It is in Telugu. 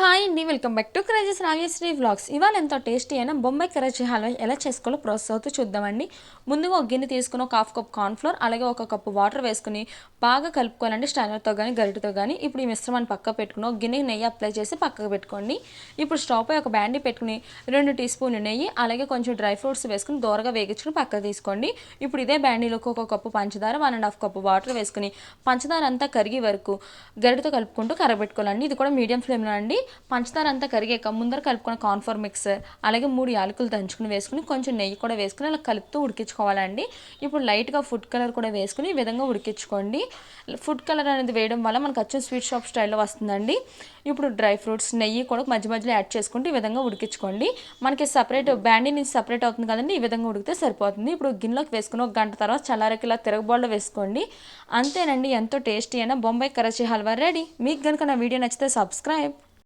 హాయ్ అండి welcome back to క్రేజెస్ Ravyasri vlogs. ఇవాళ ఎంతో టేస్టీ అయినా బొంబాయి కరచీ హల్వా ఎలా చేసుకోవాలో ప్రాసెస్ అవుతూ చూద్దామండి. ముందుగా ఒక గిన్నె తీసుకుని ఒక హాఫ్ కప్ కార్న్ఫ్లోర్ అలాగే ఒక కప్పు వాటర్ వేసుకుని బాగా కలుపుకోవాలండి స్టాండర్తో కానీ గరిటతో కానీ ఇప్పుడు ఈ మిశ్రమాన్ని పక్క పెట్టుకుని ఒక గిన్నె నెయ్యి అప్లై చేసి పక్కకు పెట్టుకోండి. ఇప్పుడు స్టవ్ పై ఒక బ్యాండీ పెట్టుకుని రెండు టీ స్పూన్ నెయ్యి అలాగే కొంచెం డ్రై ఫ్రూట్స్ వేసుకుని దూరగా వేగించుకుని పక్కకు తీసుకోండి. ఇప్పుడు ఇదే బ్యాండీలోకి ఒక కప్పు పంచదార one and half cup water వేసుకుని పంచదార అంతా కరిగే వరకు గరిటతో కలుపుకుంటూ కరబెట్టుకోవాలండి. ఇది కూడా మీడియం ఫ్లేమ్లో అండి. పంచదార అంతా కరిగాక ముందర కలుపుకున్న కార్న్ఫ్లోర్ మిక్సర్ అలాగే మూడు యాలకులు దంచుకుని వేసుకుని కొంచెం నెయ్యి కూడా వేసుకుని అలా కలుపుతూ ఉడికించుకోవాలండి. ఇప్పుడు లైట్గా ఫుడ్ కలర్ కూడా వేసుకుని ఈ విధంగా ఉడికించుకోండి. ఫుడ్ కలర్ అనేది వేయడం వల్ల మనకు వచ్చిన స్వీట్ షాప్ స్టైల్లో వస్తుందండి. ఇప్పుడు డ్రై ఫ్రూట్స్ నెయ్యి కూడా మధ్య మధ్యలో యాడ్ చేసుకుంటూ ఈ విధంగా ఉడికించుకోండి. మనకి సపరేట్ బ్యాండీ నుంచి సపరేట్ అవుతుంది కదండి ఈ విధంగా ఉడికితే సరిపోతుంది. ఇప్పుడు గిన్నెలోకి వేసుకుని ఒక గంట తర్వాత చల్లారకి ఇలా తిరగబాల్లో వేసుకోండి. అంతేనండి ఎంతో టేస్టీ అయినా బొంబాయి కరాచీ హల్వా రెడీ. మీకు కనుక నా వీడియో నచ్చితే సబ్స్క్రైబ్